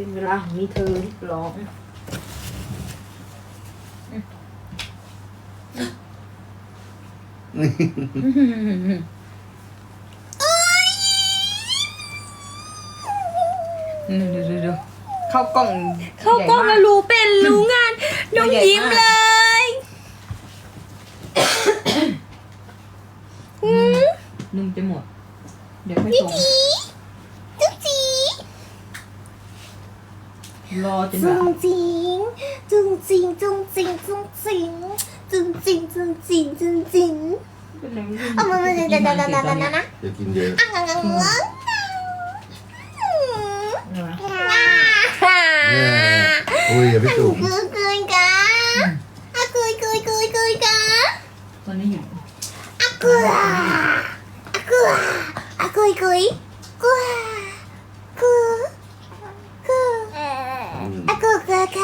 เป็นเวลาของมีเธอร้องดูดูดูดูเข้ากล่องเขาก็มารู้เป็นรู้งานน้องยิ้มเลยนุ่มจะหมด เดี๋ยวค่อยส่ง จุ๊บจี รอจนแบจุบงจิงจุงจิงจุงจิงจุงจิงจุงจิงจุงจิงจุงจิงเป็นอะไรไม่รู้เอามามาเดี๋ยวเดี๋ยวเดี๋ยวเดี๋ยวเดี๋ยวนะอย่ากินเยอะอะงั้นงั้นงั้นใช่ไหมเนี่ยอุ้ยอย่าไปสูงกุยกุยกะอะกุยกุยกุยกุยกะตอนนี้อยู่อะกุยอะกุยอะกุยกุยกุย か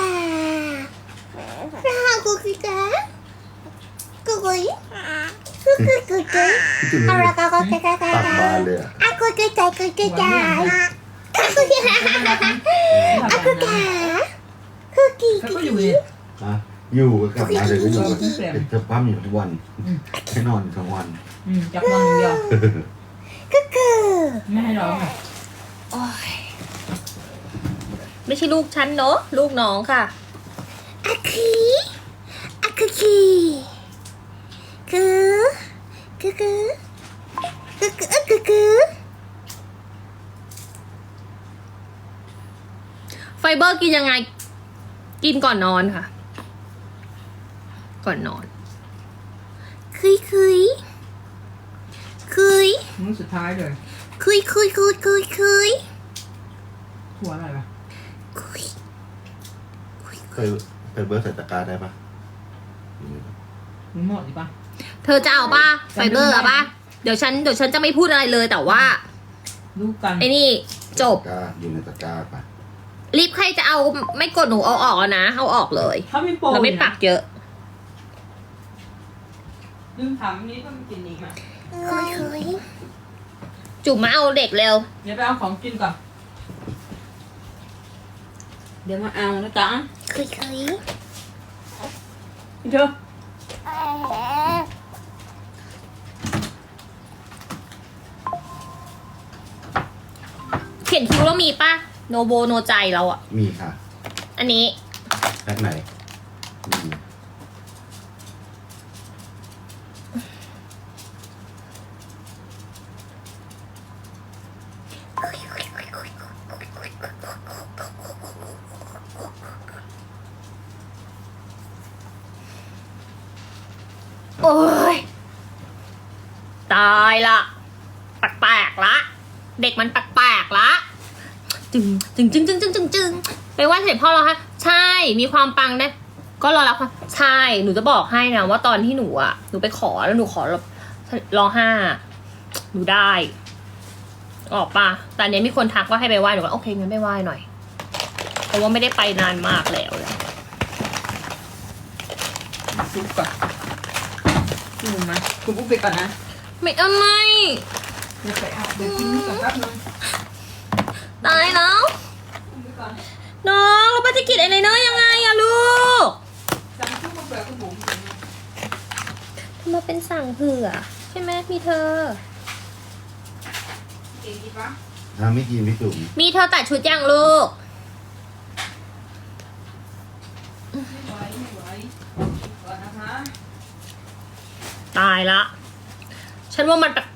ラーコキカここいここここあらここけたかあこけたこけたあこけあこかคุกกี้เกิดอะคุกกี้อะอยู่กลักี้เลยไม่อยู่เป็นจะปั้มอยู่ทุกวันแค่นอนกลางวันจับนอนอย่างเดียวคุกกี้ไม่ให้ร้องอะโอ้ย ไม่ใช่ลูกฉันเนอะลูกน้องค่ะอาคีอาคีคีคือคือคือคือคือคือคือไฟเบอร์กินยังไง กินก่อนนอนค่ะ ก่อนนอน คุยคุยคุยมื้อสุดท้ายเลยคุยคุยคุยคุยคุยหัวอะไรวะ คุยเคยเคยเบิร์ดใส่ตะกร้าได้ปะมึงหมดดิปะเธอจะเอาป่ะไฟเบอร์อะป่ะเดี๋ยวฉันเดี๋ยวฉันจะไม่พูดอะไรเลยแต่ว่าลูกกันไอ้นี่จบ ตะกร้าอยู่ในตะกร้าปะรีบใครจะเอาไม่กดหนูเอาออกแล้วนะ เอาออกเลยเขามีโปรเราไม่อยู่ปันะกเยอะ ลืมถามนี้ก็มีกินอีกอะคุยคุยจุ๋มมาเอาเด็กเร็ว เดี๋ยวไปเอาของกินก่อน เดี๋ยวมาเอานะจ๊ะคุยคุยพี่เธอเขียนคิ้วแล้วมีป่ะโนโบโนใจเราอะมีค่ะ อันนี้แพ็คไหนอืม โอ้ย ตายละแปลกๆละ เด็กมันแปลกๆละจึงจึงจึงจึงจึงจึงจึงไปไหว่าเสร็จพ่อเราฮะใช่มีความปังได้ ก็รอรับความใช่หนูจะบอกให้นะว่าตอนที่หนูอะหนูไปขอแล้วหนูขอรอห้าหนูได้ ออกปะแต่อันเนี้ยมีคนทักว่าให้ไปไหว้หนูก็โอเคงั้นไปไหว้หน่อย เพราะว่าไม่ได้ไปนานมากแล้วเลยซุปก่อนดูมาคุณปุ๊บไปก่อนนะ ไม่เอาไม่ เดี๋ยวไปเอาเดี๋ยวกินนี่ก่อนแป๊บนึงตายแล้วปุ๊บไปก่อนน้องแล้วป้าจะกินอะไรเนอะยังไงอะลูกสั่งซุปมาเบื่อคุณบุ๋มทำไมาเป็นสั่งเผื่อ ใช่ไหมมีเธอ เก๋ดีปะถ้าไม่กินพี่จุ๋มมีเธอตัดชุดยังลูก ไม่ไหวไม่ไหวก่อนนะคะตายละ ฉันว่ามันแ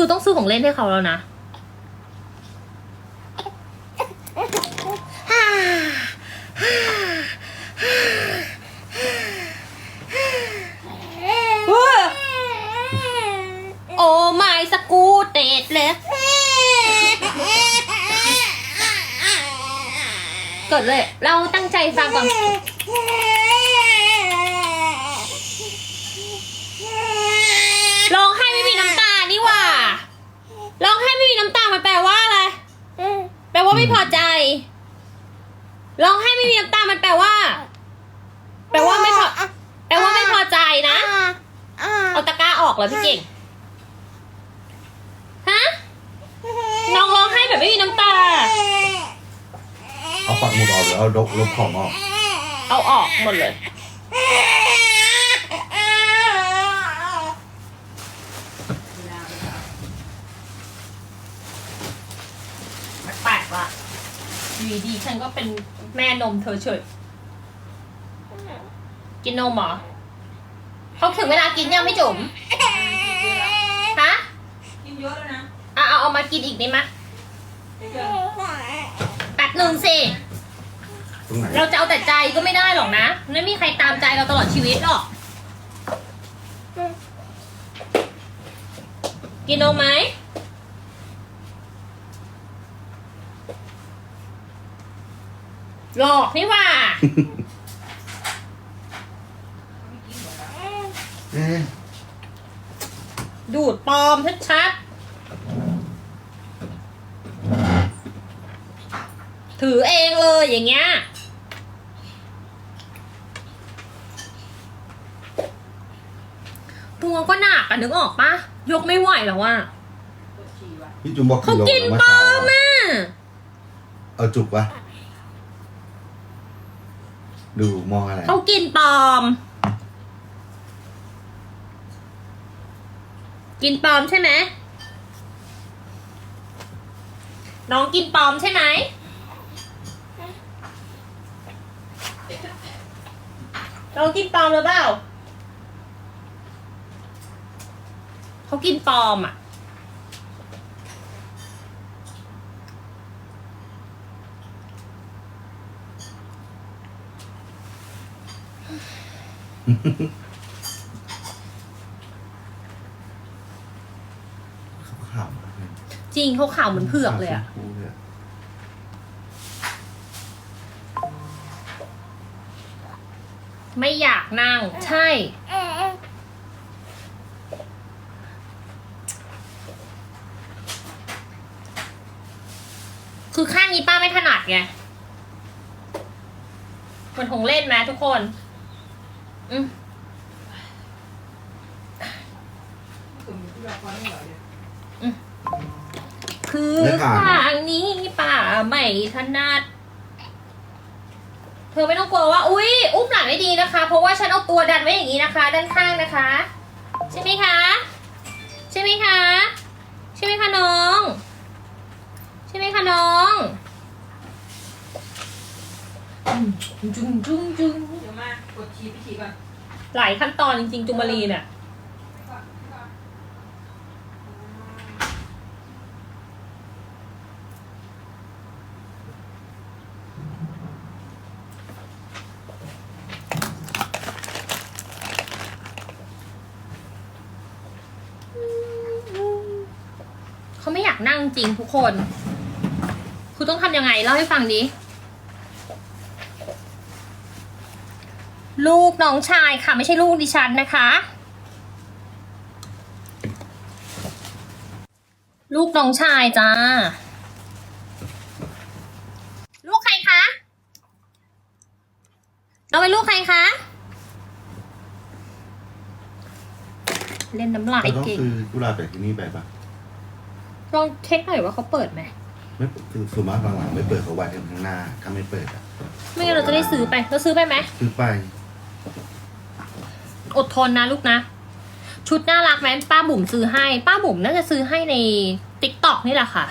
คือต้องซื้อของเล่นให้เขาแล้วนะโอ้ไม่สกูเตดเลยเกิดเลย เราตั้งใจฟังก่อน ร้องไห้ไม่มีน้ำตานี่หว่า ร้องไห้ไม่มีน้ำตามันแปลว่าอะไร แปลว่าไม่พอใจ ร้องไห้ไม่มีน้ำตา มันแปลว่า แปลว่าไม่พอ แปลว่าไม่พอใจนะ เอาตะกร้าออกเลยพี่เก่ง ฮะ น้องร้องไห้แบบไม่มีน้ำตา เอาปักหมุดออกหรือเอาลบลบของออก เอาออกหมดเลย แปลกๆว่ะ อยู่ดีๆฉันก็เป็นแม่นมเธอเฉย กินนมเหรอเขาถึงเวลากินยังไม่จุ๋มฮะ กินเยอะแล้วนะอะเอาเอามากินอีกได้ไหมยเดี๋ยวแป๊บหนึ่งสิ ตรงไหนเราจะเอาแต่ใจก็ไม่ได้หรอกนะ ไม่มีใครตามใจเราตลอดชีวิตหรอก กินนมไหม หลอกนี่หว่าเอ๊ะดูดปลอมชัดๆถือเองเลยอย่างเงี้ย ตัวก็หนักอะนึกออกปะยกไม่ไหวแล้วอะปวดฉี่ว่ะพี่จุ๋มบอกเขาโลกินเมื่อปลอเช้ามอะเอาจุกปะ ดูมองอะไร เขากินปลอม กินปลอมใช่ไหมน้องกินปลอมใช่ไหมน้องกินปลอมหรือเปล่าเขากินปลอมอะ ขาขำมากเลยจริงเขาขาวเหมือนเผือกเลยอะชมพูเลยอะไม่อยากนั่ง ใช่ คือข้างนี้ป้าไม่ถนัดไงมันคงเล่นไหมทุกคน อืมตุ่มที่เราพอได้เหรอเนี่ยคือข้างนี้ป้าไม่ถนัด เธอไม่ต้องกลัวว่า อุ้ยอุ้มหลานไม่ดีนะคะ เพราะว่าฉันเอาตัวดันไว้อย่างนี้นะคะ ด้านข้างนะคะ ใช่ไหมคะ ใช่ไหมคะ ใช่ไหมคะน้อง ใช่ไหมคะน้องจุงจุงจุง จุงเดี๋ยวมาปวดฉี่ไปฉี่ก่อนหลายขั้นตอนจริง ๆ จุงมารีเนี่ยไปก่อนไปก่อนเขาไม่อยากนั่งจริงทุกคน คุณต้องทำยังไง เล่าให้ฟังดิ ลูก น้องชายค่ะ ไม่ใช่ลูกดิฉันนะคะ ลูกน้องชายจ้า ลูกใครคะเราเป็นลูกใครคะ เล่นน้ำลายเราต้องเก่งซื้อกุหลาบจากที่นี่ไปปะลองเช็คหน่อยว่าเขาเปิดไหม ไม่คือส่วนมากหลังๆไม่เปิดเขาไว้ข้างหน้าถ้าไม่เปิดอะไม่งั้นเราจะได้ซื้อไป เราซื้อไปไหม ซื้อไป อดทนนะลูกนะ ชุดน่ารักไหมป้าบุ๋มซื้อให้ ป้าบุ๋มน่าจะซื้อให้ในติ๊กต็อกนี่แหละค่ะ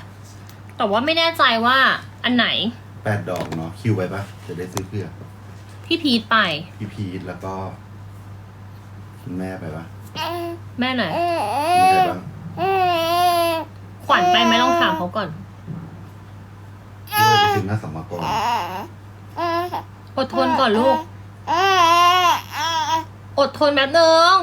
แต่ว่าไม่แน่ใจว่าอันไหนแปดดอกเนาะคิวไว้ปะจะได้ซื้อเพื่อพี่พีทไป พี่พีทแล้วก็คุณแม่ไปปะแม่ไหนมีใครบ้างขวัญไปไหมลองถามเขาก่อนที่ว่าจะซื้อหน้าสัมมากรอดทนก่อนลูก อดทนแป๊บนึง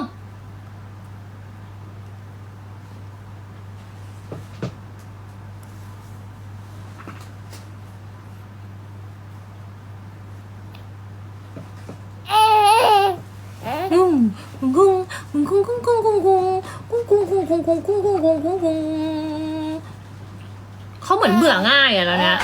เขาเหมือนเบื่อง่ายอะแล้วเนี่ย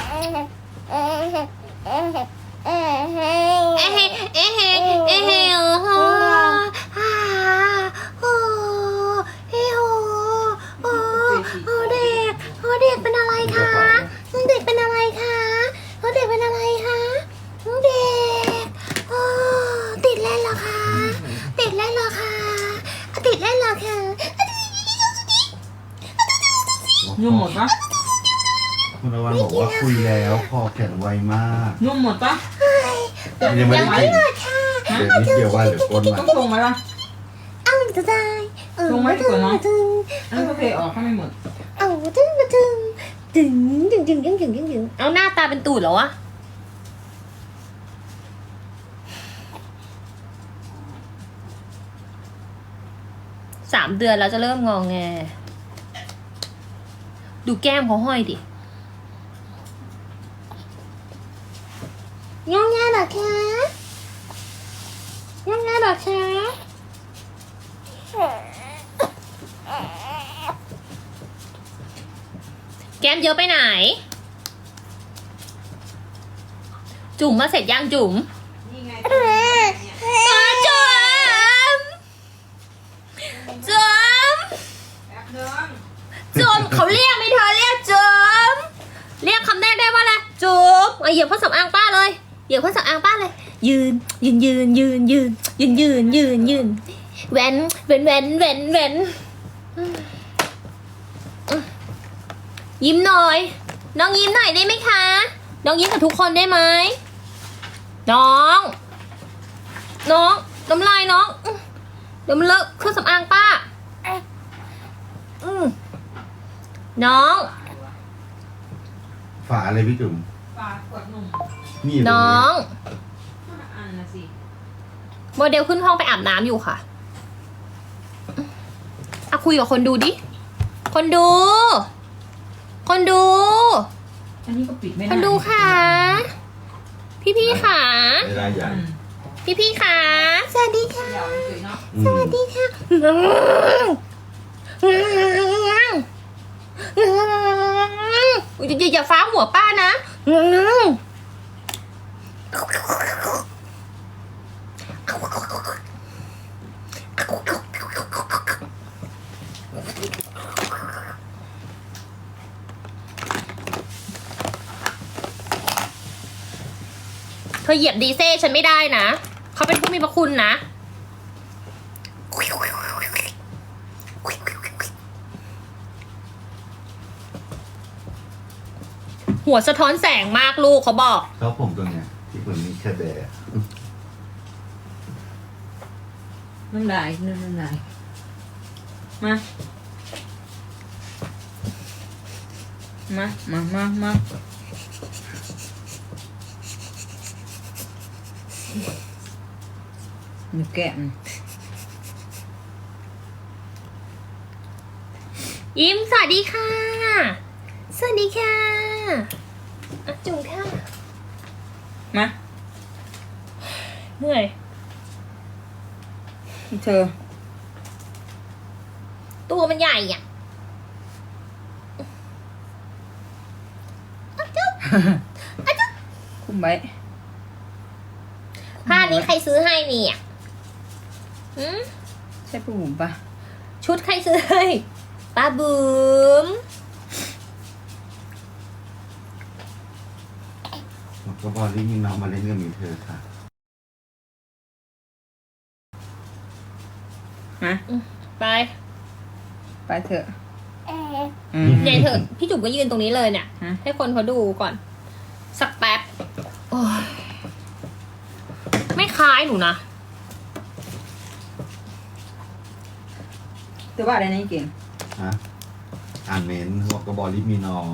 คอแข็งไวมากนุ่มหมดปะยังไม่ได้กินค่ะเดี๋ยวนิดเดียวว่าเหลือก้นต้มัอนงชงไหมล่ะเอาจะได้ลงไว้ดีกว่าเนอะตึงอันนั้นก็เทออกถ้าไม่หมดเอาตึงตึงตึงตึงตึงตึงตึงตึงตึงเอาหน้าตาเป็นตูดเหรอวะสามเดือนแล้วจะเริ่มงองแง ดูแก้มเขาห้อยดิงองแงเหรอ คะยังไงเหรอคะแก้มเยอะไปไหน จุ๋มมาเสร็จยังจุ๋ม นี่ไง มาจุ๋มจุ๋ม แป๊บนึง จุ๋มเขาเรียกไม่เธอเรียกจุ๋มเรียกคำแรกได้ว่าอะไรจุ๋มเอาเหยียบเครื่องสำอางป้า เลยเหยียบเครื่องสำอางป้าเลย ยืน ยืนยืนยืนยืนยืนยืนยืนยืนแหวนแหวนแหวนแหวนแหวนยิ้มหน่อย น้องยิ้มหน่อยได้ไหมคะ น้องยิ้มกับทุกคนได้ไหมน้อง น้องน้ำลายน้องเดี๋ยวมันเลอะเครื่องสำอางป้าน้อง ฝาอะไรพี่จุ๋ม ปลาขวดนมนี่อยู่ตรงน้องอันนะสิโมเดลขึ้นห้องไปอาบน้ำอยู่ค่ะอะคุยกับคนดูดิ คนดู คนดู อันนี้ก็ปิดไม่ได้คนดูค่ะ พี่พี่ๆค่ะ เวลาใหญ่อืมพี่พี่ๆค่ะ สวัสดีค่ะ เดี๋ยวเฉยๆเนาะอืมสวัสดีค่ะอย่าอย่าฟ้าหัวป้านะ เธอเหยียบดีเซ่ฉันไม่ได้นะ เขาเป็นผู้มีพระคุณนะ หัวสะท้อนแสงมากลูกเขาบอก แล้วผมตัวเนี้ยที่ผมมีแค่แบร์น้ำลายน้ำลายมา มา มา มา มา หนูแกะมันยิ้มสวัสดีค่ะ สวัสดีค่ะอะจุ๋มค่ะ มาเหนื่อย เธอ ตัวมันใหญ่อะอะจุ๊บอะจุ๊บคุ้มไว้ผ้านี้ใครซื้อให้เนี่ยหืมใช่ปูบุ๋มปะชุดใครซื้อให้ป้าบุ๋ม ก็บอลลี่มีน้องมาเล่นกับมีเธอค่ะ นะไปไปเถอะใหญ่เถอะพี่จุ๋มก็ยืนตรงนี้เลยเนี่ย ฮะ ให้คนเขาดูก่อน สักแป๊บโอ้ยไม่คล้ายหนูนะเธอว่าอะไรนะไอ้เก่ง ฮะ อ่านเมนต์บอกก็บอลลี่มีน้อง